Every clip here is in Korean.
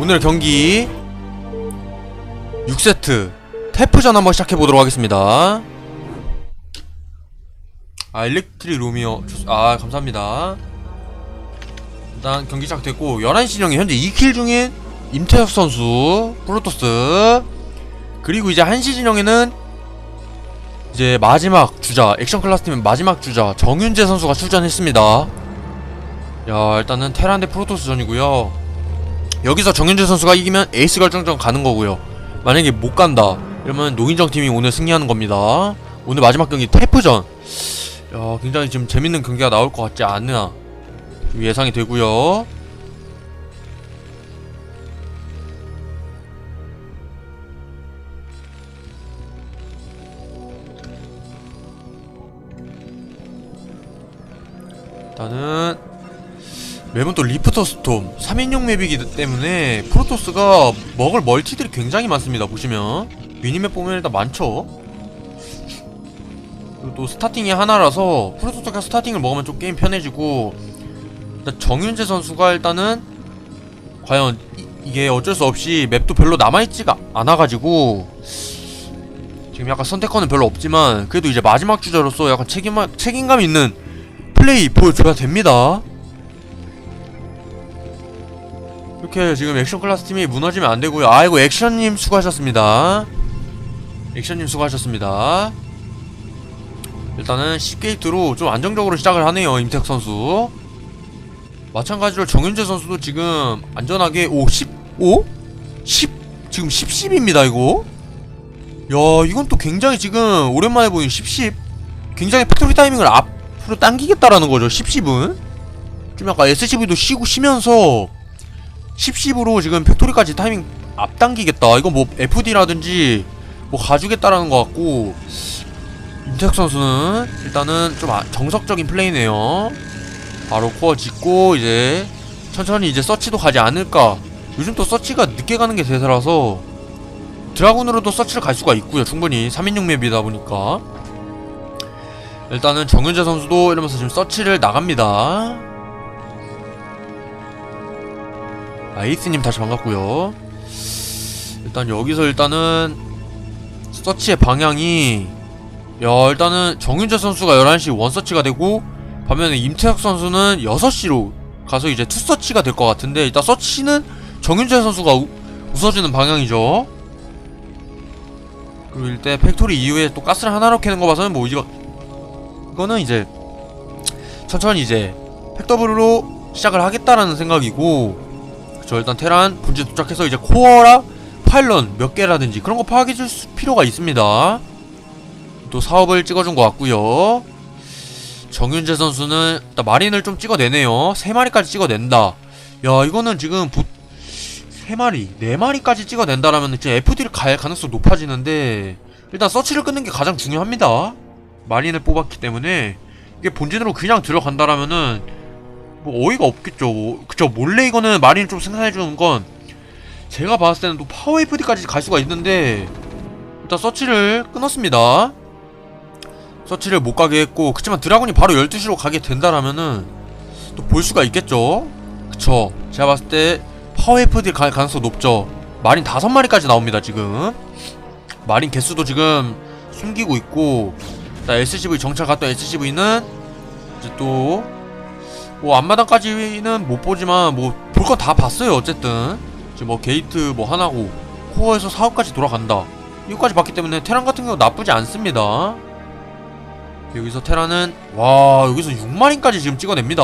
오늘 경기 6세트 태프전 한번 시작해보도록 하겠습니다. 아 일렉트리 로미오 좋- 아 감사합니다. 일단 경기 시작됐고 11시 진영에 현재 2킬 중인 임태혁 선수 프로토스. 그리고 이제 1시 진영에는 이제 마지막 주자 액션 클래스 팀의 마지막 주자 정윤재 선수가 출전했습니다. 야 일단은 테란 대 프로토스전이고요 여기서 정윤재 선수가 이기면 에이스 결정전 가는 거고요. 만약에 못 간다 이러면 노인정 팀이 오늘 승리하는 겁니다. 오늘 마지막 경기 태프전. 야 굉장히 지금 재밌는 경기가 나올 것 같지 않나 예상이 되고요. 일단은 맵은 또 리프터 스톰 3인용 맵이기 때문에 프로토스가 먹을 멀티들이 굉장히 많습니다 보시면. 미니맵 보면 일단 많죠? 그리고 또 스타팅이 하나라서 프로토스가 스타팅을 먹으면 좀 게임 편해지고 일단 정윤재 선수가 일단은 과연 이, 게 어쩔 수 없이 맵도 별로 남아있지가 않아가지고 지금 약간 선택권은 별로 없지만 그래도 이제 마지막 주자로서 약간 책임, 책임감 있는 플레이 보여줘야 됩니다 이렇게 지금 액션 클래스 팀이 무너지면 안 되고요. 아이고 액션님 수고하셨습니다. 액션님 수고하셨습니다. 일단은 10게이트로 좀 안정적으로 시작을 하네요. 임택 선수. 마찬가지로 정윤재 선수도 지금 안전하게 오 15? 10 지금 10 10입니다 이거. 야 이건 또 굉장히 지금 오랜만에 보는 10 10. 굉장히 팩토리 타이밍을 앞으로 당기겠다라는 거죠. 10 10은. 좀 약간 SCV도 쉬고 쉬면서 10-10으로 지금 팩토리까지 타이밍 앞당기겠다. 이건 뭐 FD라든지 뭐 가주겠다라는 것 같고 임택 선수는 일단은 좀 아- 정석적인 플레이네요. 바로 코어 짓고 이제 천천히 이제 서치도 가지 않을까. 요즘 또 서치가 늦게 가는 게 대세라서 드라군으로도 서치를 갈 수가 있고요. 충분히 3인용 맵이다 보니까 일단은 정윤재 선수도 이러면서 지금 서치를 나갑니다. 아이스님 다시 반갑고요. 일단 여기서 일단은 서치의 방향이 야 일단은 정윤재 선수가 11시 원서치가 되고 반면에 임태혁 선수는 6시로 가서 이제 투서치가 될 것 같은데 일단 서치는 정윤재 선수가 우, 웃어주는 방향이죠. 그리고 일단 팩토리 이후에 또 가스를 하나로 캐는 거 봐서는 뭐 이거 이거는 이제 천천히 이제 팩더블로 시작을 하겠다라는 생각이고 저 일단 테란 분지 도착해서 이제 코어라 파일런 몇 개라든지 그런 거 파악해 줄 수- 필요가 있습니다. 또 사업을 찍어준 것 같고요. 정윤재 선수는 일단 마린을 좀 찍어내네요. 세 마리까지 찍어낸다. 야 이거는 지금 부... 세 마리, 네 마리까지 찍어낸다라면 이제 FD를 갈 가능성 높아지는데 일단 서치를 끊는 게 가장 중요합니다. 마린을 뽑았기 때문에 이게 본진으로 그냥 들어간다라면은 뭐 어이가 없겠죠. 뭐, 그쵸 몰래 이거는 마린 좀 생산해 주는 건 제가 봤을 때는 또 파워 FD까지 갈 수가 있는데 일단 서치를 끊었습니다. 서치를 못 가게 했고 그치만 드라군이 바로 12시로 가게 된다라면은 또 볼 수가 있겠죠. 그쵸. 제가 봤을 때 파워 FD 갈 가능성 높죠. 마린 다섯 마리까지 나옵니다 지금. 마린 개수도 지금 숨기고 있고 일단 SCV 정찰 갔던 SCV는 이제 또 뭐 앞마당까지는 못 보지만 뭐 볼 거 다 봤어요 어쨌든. 지금 뭐 게이트 뭐 하나고 코어에서 사업까지 돌아간다. 이거까지 봤기 때문에 테란 같은 경우 나쁘지 않습니다. 여기서 테란은 와 여기서 6마린까지 지금 찍어냅니다.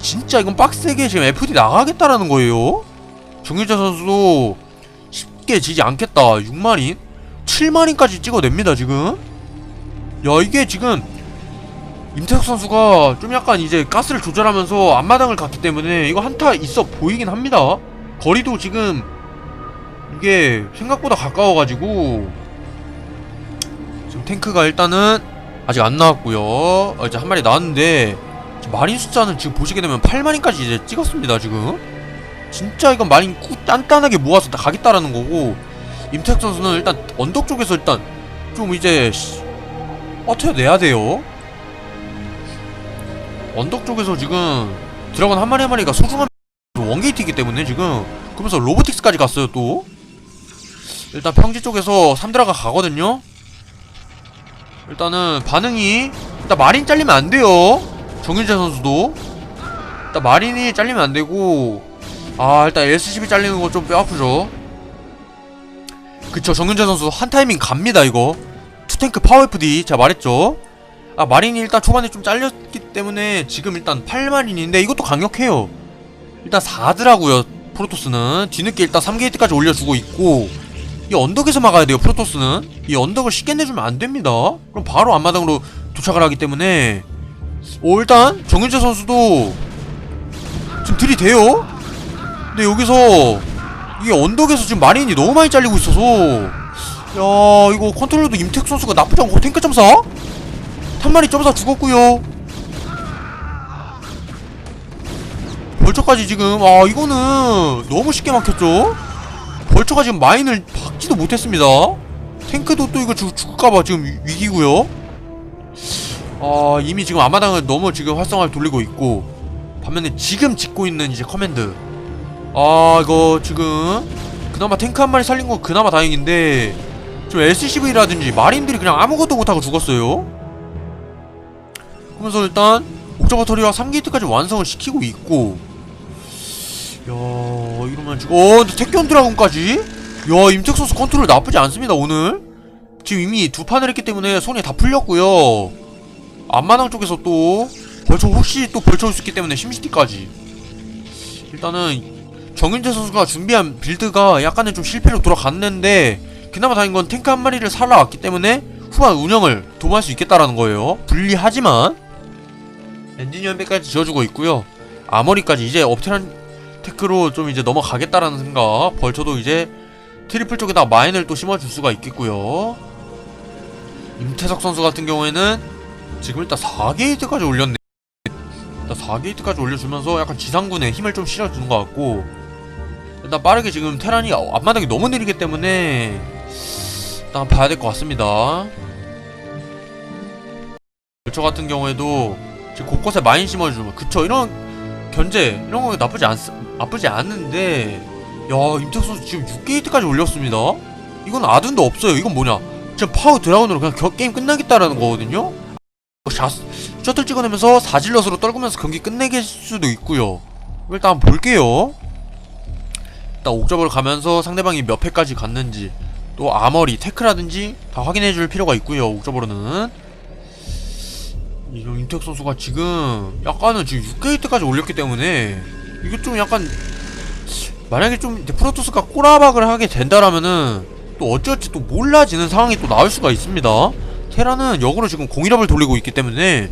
진짜 이건 빡세게 지금 FD 나가겠다라는 거예요? 정유재 선수도 쉽게 지지 않겠다. 6마린? 7마린까지 찍어냅니다 지금. 야 이게 지금 임태혁 선수가 좀 약간 이제 가스를 조절하면서 앞마당을 갔기 때문에 이거 한타 있어 보이긴 합니다. 거리도 지금 이게 생각보다 가까워가지고 지금 탱크가 일단은 아직 안 나왔고요. 어, 이제 한 마리 나왔는데 마린 숫자는 지금 보시게 되면 8마린까지 이제 찍었습니다. 지금 진짜 이건 마린 꾸 단단하게 모아서 다 가겠다라는 거고 임태혁 선수는 일단 언덕 쪽에서 일단 좀 이제 씨, 버텨내야 돼요. 언덕 쪽에서 지금 드래곤 한 마리 한 마리가 소중한 원게이트이기 때문에 지금 그러면서 로보틱스까지 갔어요 또. 일단 평지 쪽에서 삼드라가 가거든요. 일단은 반응이 일단 마린 잘리면 안 돼요. 정윤재 선수도. 일단 마린이 잘리면 안 되고 아 일단 SCB 잘리는 거 좀 뼈 아프죠. 그쵸 정윤재 선수 한 타이밍 갑니다 이거. 투탱크 파워 FD 제가 말했죠 아 마린이 일단 초반에 좀 잘렸기 때문에 지금 일단 8마린인데 이것도 강력해요. 일단 4드라고요 프로토스는. 뒤늦게 일단 3게이트까지 올려주고 있고 이 언덕에서 막아야 돼요 프로토스는. 이 언덕을 쉽게 내주면 안 됩니다. 그럼 바로 앞마당으로 도착을 하기 때문에. 오 일단 정윤재 선수도 지금 들이대요. 근데 여기서 이게 언덕에서 지금 마린이 너무 많이 잘리고 있어서. 야 이거 컨트롤도 임택 선수가 나쁘지 않고 탱크 점사 한 마리 점사 죽었고요. 벌처까지 지금 아 이거는 너무 쉽게 막혔죠? 벌처가 지금 마인을 박지도 못했습니다. 탱크도 또 이거 죽, 죽을까봐 지금 위- 위기고요. 아 이미 지금 앞마당을 너무 지금 활성화를 돌리고 있고 반면에 지금 짓고 있는 이제 커맨드. 아 이거 지금 그나마 탱크 한 마리 살린 건 그나마 다행인데 좀 LCCV라든지 마린들이 그냥 아무것도 못하고 죽었어요 그러면서 일단 옥저버터리와 3게이트까지 완성을 시키고 있고. 야 이러면 지금 어 택견 드라군까지? 야 임택 선수 컨트롤 나쁘지 않습니다 오늘. 지금 이미 두 판을 했기 때문에 손이 다 풀렸고요. 앞마당 쪽에서 또 벌써 혹시 또 벌쳐 올수 있기 때문에 심시티까지. 일단은 정윤재 선수가 준비한 빌드가 약간은 좀 실패로 돌아갔는데 그나마 다행인 건 탱크 한 마리를 살아왔기 때문에 후반 운영을 도모할 수 있겠다라는 거예요. 불리하지만 엔지니어 연배까지 지어주고 있고요. 아머리까지 이제 업테란 테크로 좀 이제 넘어가겠다라는 생각. 벌쳐도 이제 트리플 쪽에다 마인을 또 심어줄 수가 있겠고요. 임태석 선수 같은 경우에는 지금 일단 4게이트까지 올렸네. 일단 4게이트까지 올려주면서 약간 지상군에 힘을 좀 실어주는 것 같고. 일단 빠르게 지금 테란이 앞마당이 너무 느리기 때문에 일단 봐야 될 것 같습니다. 벌처 같은 경우에도 지금 곳곳에 마인 심어주면 그쵸. 이런 견제 이런 거 나쁘지 않 나쁘지 않은데 야 임택 선수 지금 6게이트까지 올렸습니다. 이건 아둔도 없어요. 이건 뭐냐. 지금 파워 드라운으로 그냥 겨, 게임 끝나겠다라는 거거든요. 샤, 셔틀 찍어내면서 사질럿으로 떨구면서 경기 끝내게 수도 있고요. 일단 볼게요. 일단 옥저버를 가면서 상대방이 몇 패까지 갔는지 또 아머리 테크라든지 다 확인해 줄 필요가 있고요 옥저버로는 이거 임택 선수가 지금 약간은 지금 6게이트까지 올렸기 때문에 이게 좀 약간 만약에 좀 프로토스가 꼬라박을 하게 된다라면은 또 어찌어찌 또 몰라지는 상황이 또 나올 수가 있습니다. 테라는 역으로 지금 공일업을 돌리고 있기 때문에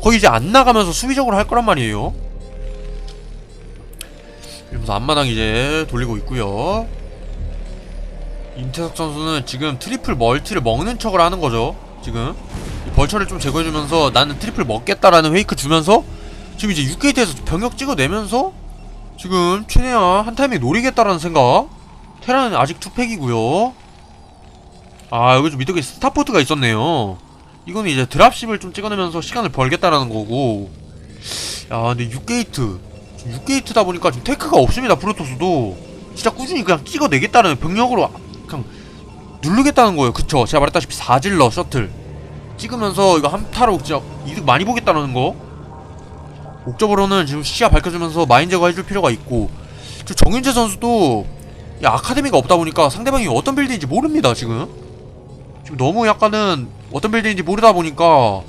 거의 이제 안 나가면서 수비적으로 할 거란 말이에요. 이러면서 앞마당 이제 돌리고 있고요. 임태석 선수는 지금 트리플 멀티를 먹는 척을 하는 거죠. 지금 이 벌처를 좀 제거해주면서 나는 트리플 먹겠다라는 페이크 주면서 지금 이제 6게이트에서 병력 찍어내면서 지금 최대한 한 타이밍 노리겠다라는 생각. 테라는 아직 투팩이고요. 아 여기 좀 밑에 스타포트가 있었네요. 이거는 이제 드랍십을 좀 찍어내면서 시간을 벌겠다라는 거고. 야 근데 6게이트. 6게이트다 보니까 지금 테크가 없습니다 프로토스도. 진짜 꾸준히 그냥 찍어내겠다는 병력으로 그냥 누르겠다는 거예요. 그쵸? 제가 말했다시피 사질러 셔틀 찍으면서 이거 한타로 진짜 이득 많이 보겠다는 거. 옥저버로는 지금 시야 밝혀주면서 마인 제거 해줄 필요가 있고. 저 정윤재 선수도 이 아카데미가 없다 보니까 상대방이 어떤 빌드인지 모릅니다 지금. 지금 너무 약간은 어떤 빌드인지 모르다 보니까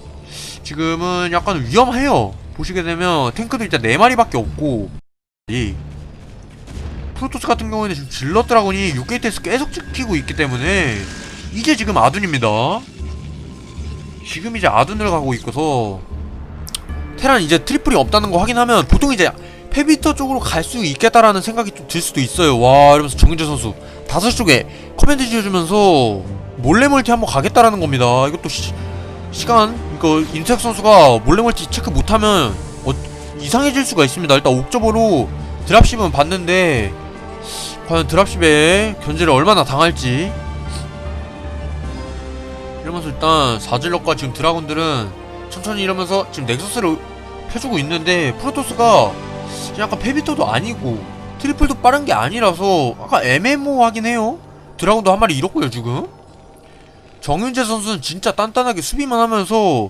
지금은 약간 위험해요. 보시게 되면 탱크도 일단 4마리밖에 없고. 이 프로토스 같은 경우에는 지금 질러 드라곤이 6게이트에서 계속 찍히고 있기 때문에 이제 지금 아둔입니다 지금 이제 아둔을 가고 있어서 테란 이제 트리플이 없다는 거 확인하면 보통 이제 페비터 쪽으로 갈 수 있겠다라는 생각이 좀 들 수도 있어요. 와 이러면서 정윤재 선수 다섯 쪽에 커맨드 지어주면서 몰래 멀티 한번 가겠다라는 겁니다. 이것도 시, 시간 이거 인색 선수가 몰래 멀티 체크 못하면 어, 이상해질 수가 있습니다. 일단 옥저버로 드랍십은 봤는데 과연 드랍십에 견제를 얼마나 당할지 이러면서 일단 사질럿과 지금 드라군들은 천천히 이러면서 지금 넥서스를 펴주고 있는데 프로토스가 약간 페비터도 아니고 트리플도 빠른 게 아니라서 아까 애매모호하긴 해요. 드라군도 한 마리 잃었고요 지금. 정윤재 선수는 진짜 단단하게 수비만 하면서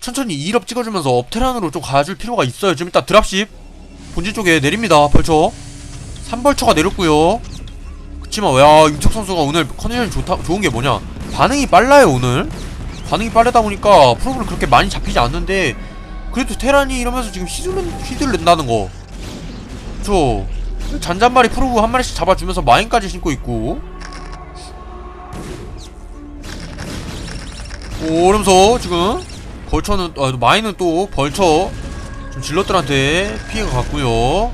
천천히 2럽 찍어주면서 업테란으로 좀 가줄 필요가 있어요. 지금 일단 드랍십. 본진 쪽에 내립니다 벌처 3벌처가 내렸고요. 그치만 야 임척 선수가 오늘 컨디션이 좋다, 좋은 게 뭐냐 반응이 빨라요 오늘. 반응이 빠르다 보니까 프로브를 그렇게 많이 잡히지 않는데 그래도 테란이 이러면서 지금 휘둘른, 휘둘른다는 거. 저 잔잔바리 프로브 한 마리씩 잡아주면서 마인까지 신고 있고. 오 이러면서 지금 벌처는 아, 마인은 또 벌처 좀 질럿들한테 피해가 갔고요.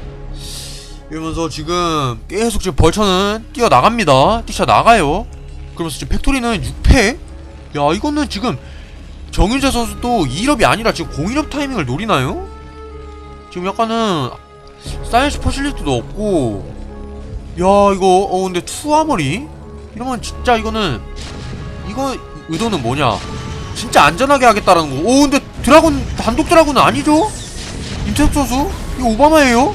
이러면서 지금 계속 지금 벌처는 뛰어나갑니다. 뛰쳐나가요 그러면서 지금 팩토리는 6패? 야 이거는 지금 정윤재 선수도 2럽이 아니라 지금 0일업 타이밍을 노리나요? 지금 약간은 사이언스 퍼실리티도 없고. 야 이거 어 근데 투아머리? 이러면 진짜 이거는 이거 의도는 뭐냐? 진짜 안전하게 하겠다라는 거오 근데 드라군 단독 드라군은 아니죠? 임태혁 선수? 이거 오바마예요?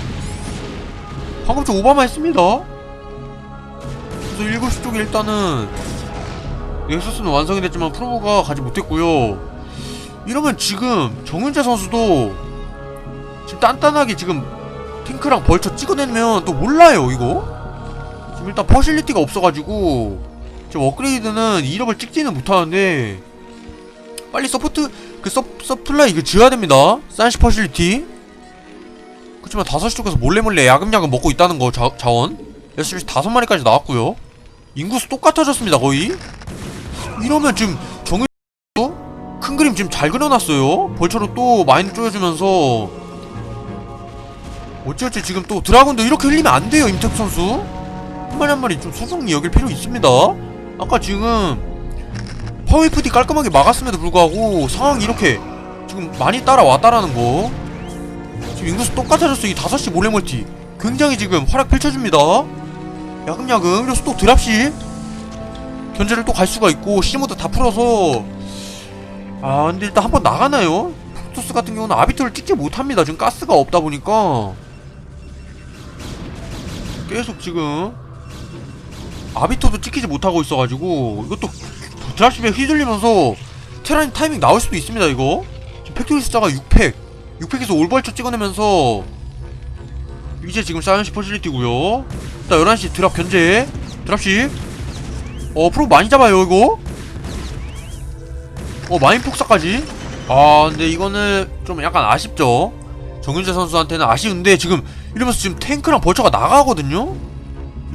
방금 저 오바마 했습니다. 그래서 7시 쪽에 일단은 넥서스는 완성이 됐지만 프로모가 가지 못했고요. 이러면 지금 정윤재 선수도 지금 단단하게 지금 탱크랑 벌쳐 찍어내면 또 몰라요 이거. 지금 일단 퍼실리티가 없어가지고 지금 업그레이드는 2럽을 찍지는 못하는데 빨리 서포트 그 서, 서플라이 이거 지어야 됩니다. 사이언스 퍼실리티. 그렇지만 5시 쪽에서 몰래 몰래 야금야금 먹고 있다는 거 자, 자원. SCP 5마리까지 나왔고요. 인구수 똑같아졌습니다 거의 이러면 지금 정윤 큰 그림 지금 잘 그려놨어요. 벌처로 또 마인 쪼여주면서. 어찌어찌 지금 또 드라군도 이렇게 흘리면 안 돼요 임택 선수. 한 마리 한 마리 좀 소중히 여길 필요 있습니다. 아까 지금 파워이프디 깔끔하게 막았음에도 불구하고 상황이 이렇게 지금 많이 따라왔다라는 거. 지금 인구수 똑같아졌어 이 5시 몰래 멀티. 굉장히 지금 활약 펼쳐줍니다. 야금야금 그래서 또 드랍시 견제를 또 갈 수가 있고 시모드 다 풀어서. 아 근데 일단 한번 나가나요? 프로토스 같은 경우는 아비토를 찍지 못합니다. 지금 가스가 없다 보니까. 계속 지금 아비토도 찍히지 못하고 있어가지고 이것도 드랍십에 휘둘리면서 테라닌 타이밍 나올 수도 있습니다 이거. 지금 팩토리 숫자가 6팩. 6팩에서 올벌처 찍어내면서 이제 지금 사이언시 퍼실리티고요. 일단 11시 드랍 견제. 드랍십 어 프로 많이 잡아요 이거? 어 마인 폭사까지? 아 근데 이거는 좀 약간 아쉽죠? 정윤재 선수한테는 아쉬운데 지금 이러면서 지금 탱크랑 벌처가 나가거든요?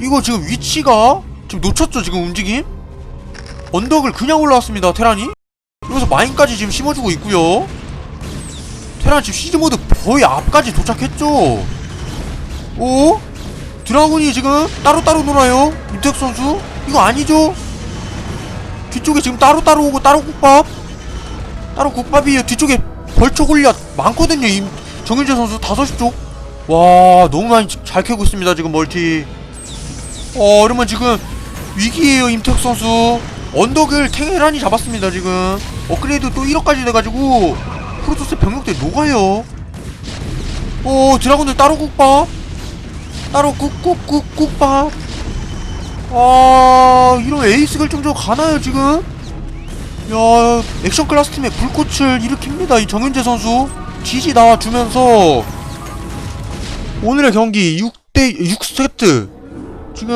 이거 지금 위치가 지금 놓쳤죠 지금 움직임? 언덕을 그냥 올라왔습니다 테란이. 이러면서 마인까지 지금 심어주고 있고요. 테란 지금 시즈모드 거의 앞까지 도착했죠? 오? 드라군이 지금 따로따로 놀아요 임택 선수 이거 아니죠? 뒤쪽에 지금 따로따로 오고 따로 국밥? 따로 국밥이에요 뒤쪽에 벌초 골리앗 많거든요. 임 정윤재 선수 5시 쪽와 너무 많이 잘 캐고 있습니다 지금 멀티. 어 이러면 지금 위기에요 임택 선수. 언덕을 탱헤란이 잡았습니다 지금. 업그레이드 또 1억까지 돼가지고 프로토스 병력들이 녹아요. 오 드라군들 따로 국밥? 따로 꾹꾹꾹 국밥 아 이런 에이스 결정적 가나요 지금? 야 액션 클래스 팀의 불꽃을 일으킵니다 이 정윤재 선수. 지지 나와주면서. 오늘의 경기 6대 6세트. 지금